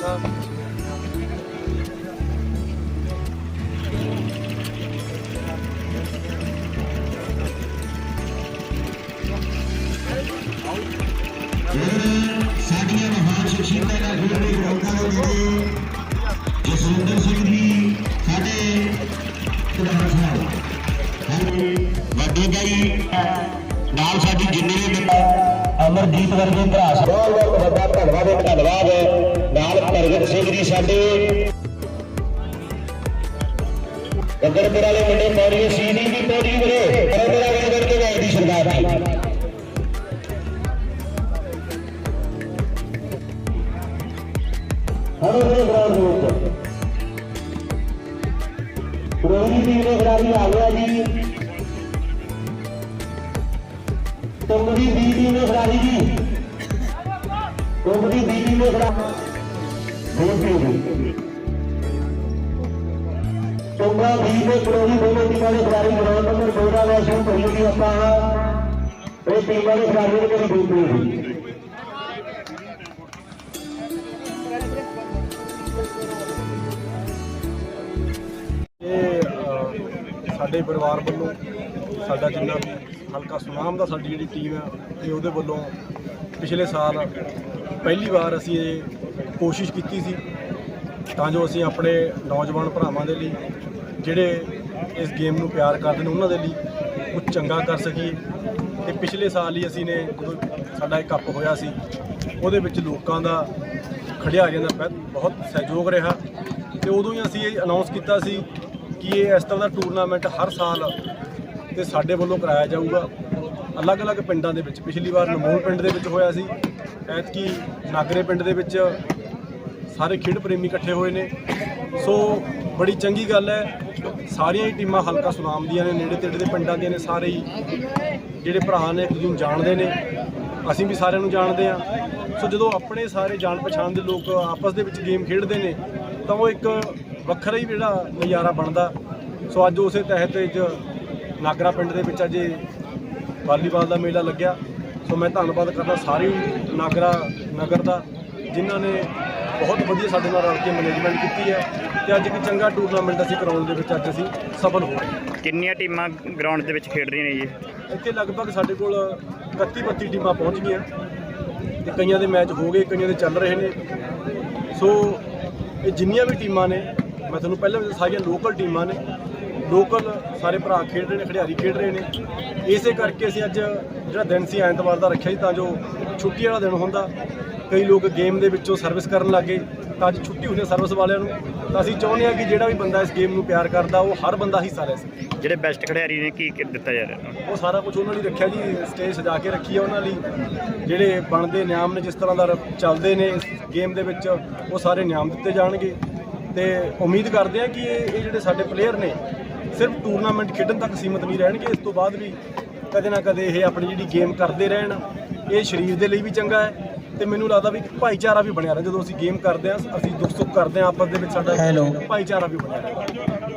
ਖਾਲਸਾ ਸਾਡੀਆਂ ਮਹਾਨ ਸ਼ਖਸੀਅਤਾਂ ਦਾ ਖੇਡ ਦੇ ਦੇ ਵਿੱਚ ਜਸਵਿੰਦਰ ਸਿੰਘ ਜੀ ਸਾਡੇ ਪ੍ਰਧਾਨ ਸਾਹਿਬ ਹਾਂਜੀ ਵੱਡੇ ਭਾਈ ਨਾਲ ਸਾਡੀ ਜਿੰਨੇ ਵੀ ਅਮਰਜੀਤ ਵਰਗੇ ਭਰਾ ਸਾਹਿਬ ਬਹੁਤ ਬਹੁਤ ਵੱਡਾ ਧੰਨਵਾਦ ਹੈ ਧੰਨਵਾਦ। ਨਾਲ ਪ੍ਰਗਟ ਸਿੰਘ ਜੀ ਸਾਡੇ। ਗੱਗਰਪੁਰ ਵਾਲੇ ਮੁੰਡੇ ਪੌੜੀ ਸੀਨੀ ਦੀ ਪੌੜੀ ਵੀਰੇ ਪਰਮਪਰਾ ਗੱਲ ਕਰਕੇ ਵਾਇਦੀ ਸਰਦਾਰ ਜੀ ਹਰੇ ਹਰੇ ਗਰਾਊਂਡ ਦੇ ਵਿੱਚ ਪੁਰੋਹੀ ਟੀਮ ਦੇ ਖਿਡਾਰੀ ਆ ਗਿਆ ਜੀ। ਤੁੰਗੜੀ ਬੀ ਟੀਮ ਦੇ ਖਿਡਾਰੀ ਜੀ ਤੁੰਗੜੀ ਬੀ ਟੀਮ ਦੇ ਖਿਡਾਰੀ ਬੋਲਦੇ ਜੀ ਤੁੰਗਾ ਬੀ ਦੇ ਪੁਰੋਹੀ ਦੋਨੋਂ ਟੀਮਾਂ ਦੇ ਖਿਡਾਰੀ ਗਰਾਊਂਡ ਨੰਬਰ 2 ਦਾ ਮੈਚ ਸ਼ੁਰੂ ਕਰੀ ਜੀ ਆਪਾਂ ਇਹ ਟੀਮਾਂ ਦੇ ਖਿਡਾਰੀਆਂ ਦੇ ਕੋਲ ਬੋਲਦੇ ਸਾਡੇ ਪਰਿਵਾਰ ਵੱਲੋਂ ਸਾਡਾ ਜਿੰਨਾ ਵੀ ਹਲਕਾ ਸੁਨਾਮ ਦਾ ਸਾਡੀ ਜਿਹੜੀ ਟੀਮ ਹੈ, ਇਹ ਉਹਦੇ ਵੱਲੋਂ ਪਿਛਲੇ ਸਾਲ ਪਹਿਲੀ ਵਾਰ ਅਸੀਂ ਇਹ ਕੋਸ਼ਿਸ਼ ਕੀਤੀ ਸੀ ਤਾਂ ਜੋ ਅਸੀਂ ਆਪਣੇ ਨੌਜਵਾਨ ਭਰਾਵਾਂ ਦੇ ਲਈ ਜਿਹੜੇ ਇਸ ਗੇਮ ਨੂੰ ਪਿਆਰ ਕਰਦੇ ਨੇ ਉਹਨਾਂ ਦੇ ਲਈ ਕੁਝ ਚੰਗਾ ਕਰ ਸਕੀਏ। ਤੇ ਪਿਛਲੇ ਸਾਲ ਹੀ ਅਸੀਂ ਨੇ ਜਦੋਂ ਸਾਡਾ ਇਹ ਕੱਪ ਹੋਇਆ ਸੀ, ਉਹਦੇ ਵਿੱਚ ਲੋਕਾਂ ਦਾ ਖੜਿਆਰੀਆਂ ਦਾ ਬਹੁਤ- ਬਹੁਤ ਸਹਿਯੋਗ ਰਿਹਾ। ਤੇ ਉਦੋਂ ਹੀ ਅਸੀਂ ਇਹ ਅਨਾਉਂਸ ਕੀਤਾ ਸੀ ਕਿ ਇਹ ਇਸ ਤਰ੍ਹਾਂ ਦਾ ਟੂਰਨਾਮੈਂਟ ਹਰ ਸਾਲ ਤੇ ਸਾਡੇ ਵੱਲੋਂ ਕਰਾਇਆ ਜਾਊਗਾ। ਅਲੱਗ-ਅਲੱਗ ਪਿੰਡਾਂ ਦੇ ਵਿੱਚ, ਪਿਛਲੀ ਵਾਰ ਨਮੂਲ ਪਿੰਡ ਦੇ ਵਿੱਚ ਹੋਇਆ ਸੀ। ਐਤਕੀ ਨਾਗਰੇ ਪਿੰਡ ਦੇ ਵਿੱਚ ਸਾਰੇ ਖੇਡ ਪ੍ਰੇਮੀ ਇਕੱਠੇ ਹੋਏ ਨੇ। ਸੋ ਬੜੀ ਚੰਗੀ ਗੱਲ ਹੈ। ਸਾਰੀਆਂ ਹੀ ਟੀਮਾਂ ਹਲਕਾ ਸੁਨਾਮ ਦੀਆਂ ਨੇ, ਨੇੜੇ ਤੇੜੇ ਦੇ ਪਿੰਡਾਂ ਦੀਆਂ ਨੇ ਸਾਰੇ ਹੀ। ਜਿਹੜੇ ਭਰਾ ਨੇ ਇੱਕ ਦੂਜੇ ਨੂੰ ਜਾਣਦੇ ਨੇ। ਅਸੀਂ ਵੀ ਸਾਰਿਆਂ ਨੂੰ ਜਾਣਦੇ ਆ ਸੋ ਜਦੋਂ ਆਪਣੇ ਸਾਰੇ ਜਾਣ ਪਛਾਣ ਦੇ ਲੋਕ ਆਪਸ ਦੇ ਵਿੱਚ ਗੇਮ ਖੇਡਦੇ ਨੇ, ਤਾਂ ਉਹ ਇੱਕ ਵੱਖਰਾ ਹੀ ਜਿਹੜਾ ਨਜ਼ਾਰਾ ਬਣਦਾ। ਸੋ ਅੱਜ ਉਸੇ ਤਹਿਤ ਅੱਜ ਨਾਗਰਾ ਪਿੰਡ ਦੇ ਵਿੱਚ ਅੱਜ ਵਾਲੀਬਾਲ ਦਾ ਮੇਲਾ ਲੱਗਿਆ। ਸੋ ਮੈਂ ਧੰਨਵਾਦ ਕਰਦਾ ਸਾਰੇ ਨਾਗਰਾ ਨਗਰ ਦਾ, ਜਿਨ੍ਹਾਂ ਨੇ ਬਹੁਤ ਵਧੀਆ ਸਾਡੇ ਨਾਲ ਰਲ ਕੇ ਮੈਨੇਜਮੈਂਟ ਕੀਤੀ ਹੈ ਤੇ ਅੱਜ ਇੱਕ ਚੰਗਾ ਟੂਰਨਾਮੈਂਟ ਅਸੀਂ ਕਰਾਉਣ ਦੇ ਵਿੱਚ ਅੱਜ ਅਸੀਂ ਸਫਲ ਹੋਏ ਕਿੰਨੀਆਂ ਟੀਮਾਂ ਗਰਾਊਂਡ ਦੇ ਵਿੱਚ ਖੇਡ ਰਹੀਆਂ ਨੇ ਜੀ? ਇੱਥੇ ਲਗਭਗ ਸਾਡੇ ਕੋਲ 31 32 ਟੀਮਾਂ ਪਹੁੰਚ ਗਈਆਂ ਤੇ ਕਈਆਂ ਦੇ ਮੈਚ ਹੋ ਗਏ ਕਈਆਂ ਦੇ ਚੱਲ ਰਹੇ ਨੇ। ਸੋ ਇਹ ਜਿੰਨੀਆਂ ਵੀ ਟੀਮਾਂ ਨੇ ਮੈਂ ਤੁਹਾਨੂੰ ਪਹਿਲਾਂ ਵੀ ਦੱਸਿਆ, ਸਾਰੀਆਂ ਲੋਕਲ ਟੀਮਾਂ ਨੇ। ਲੋਕਲ ਸਾਰੇ ਭਰਾ ਖੇਡ ਰਹੇ ਨੇ ਖਿਡਾਰੀ ਖੇਡ ਰਹੇ ਨੇ। ਇਸੇ ਕਰਕੇ ਅਸੀਂ ਅੱਜ ਜਿਹੜਾ ਦਿਨ ਸੀ ਐਤਵਾਰ ਦਾ ਰੱਖਿਆ ਸੀ ਤਾਂ ਜੋ ਛੁੱਟੀ ਵਾਲਾ ਦਿਨ ਹੁੰਦਾ ਕਈ ਲੋਕ ਗੇਮ ਦੇ ਵਿੱਚੋਂ ਸਰਵਿਸ ਕਰਨ ਲੱਗੇ ਤਾਂ ਅੱਜ ਛੁੱਟੀ ਹੁੰਦੀ ਹੈ ਸਰਵਿਸ ਵਾਲਿਆਂ ਨੂੰ ਤਾਂ ਅਸੀਂ ਚਾਹੁੰਦੇ ਹਾਂ ਕਿ ਜਿਹੜਾ ਵੀ ਬੰਦਾ ਇਸ ਗੇਮ ਨੂੰ ਪਿਆਰ ਕਰਦਾ ਉਹ ਹਰ ਬੰਦਾ ਹਿੱਸਾ ਲੈ ਸਕੇ। ਜਿਹੜੇ ਬੈਸਟ ਖਿਡਾਰੀ ਨੇ ਕੀ ਕੀ ਦਿੱਤਾ ਜਾ ਰਿਹਾ? ਉਹ ਸਾਰਾ ਕੁਝ ਉਹਨਾਂ ਲਈ ਰੱਖਿਆ ਜੀ ਸਟੇਜ ਸਜਾ ਕੇ ਰੱਖੀ ਹੈ ਉਹਨਾਂ ਲਈ। ਜਿਹੜੇ ਬਣਦੇ ਨਿਯਮ ਨੇ ਜਿਸ ਤਰ੍ਹਾਂ ਦਾ ਚੱਲਦੇ ਨੇ ਇਸ ਗੇਮ ਦੇ ਵਿੱਚ ਉਹ ਸਾਰੇ ਨਿਯਮ ਦਿੱਤੇ ਜਾਣਗੇ। ਤੇ ਉਮੀਦ ਕਰਦੇ ਹਾਂ ਕਿ ਇਹ ਜਿਹੜੇ ਸਾਡੇ ਪਲੇਅਰ ਨੇ ਸਿਰਫ ਟੂਰਨਾਮੈਂਟ ਖੇਡਣ ਤੱਕ ਸੀਮਤ ਨਹੀਂ ਰਹਿਣਗੇ। ਇਸ ਤੋਂ ਬਾਅਦ ਵੀ ਕਦੇ ਨਾ ਕਦੇ ਇਹ ਆਪਣੀ ਜਿਹੜੀ ਗੇਮ ਕਰਦੇ ਰਹਿਣ। ਇਹ ਸਰੀਰ ਦੇ ਲਈ ਵੀ ਚੰਗਾ ਹੈ ਤੇ ਮੈਨੂੰ ਲੱਗਦਾ ਵੀ ਭਾਈਚਾਰਾ ਵੀ ਬਣਿਆ ਰਹੇ। ਜਦੋਂ ਅਸੀਂ ਗੇਮ ਕਰਦੇ ਹਾਂ ਅਸੀਂ ਦੁੱਖ ਸੁੱਖ ਕਰਦੇ ਹਾਂ ਆਪਸ ਦੇ ਵਿੱਚ ਸਾਡਾ ਭਾਈਚਾਰਾ ਵੀ ਬਣਿਆ ਰਹੇ।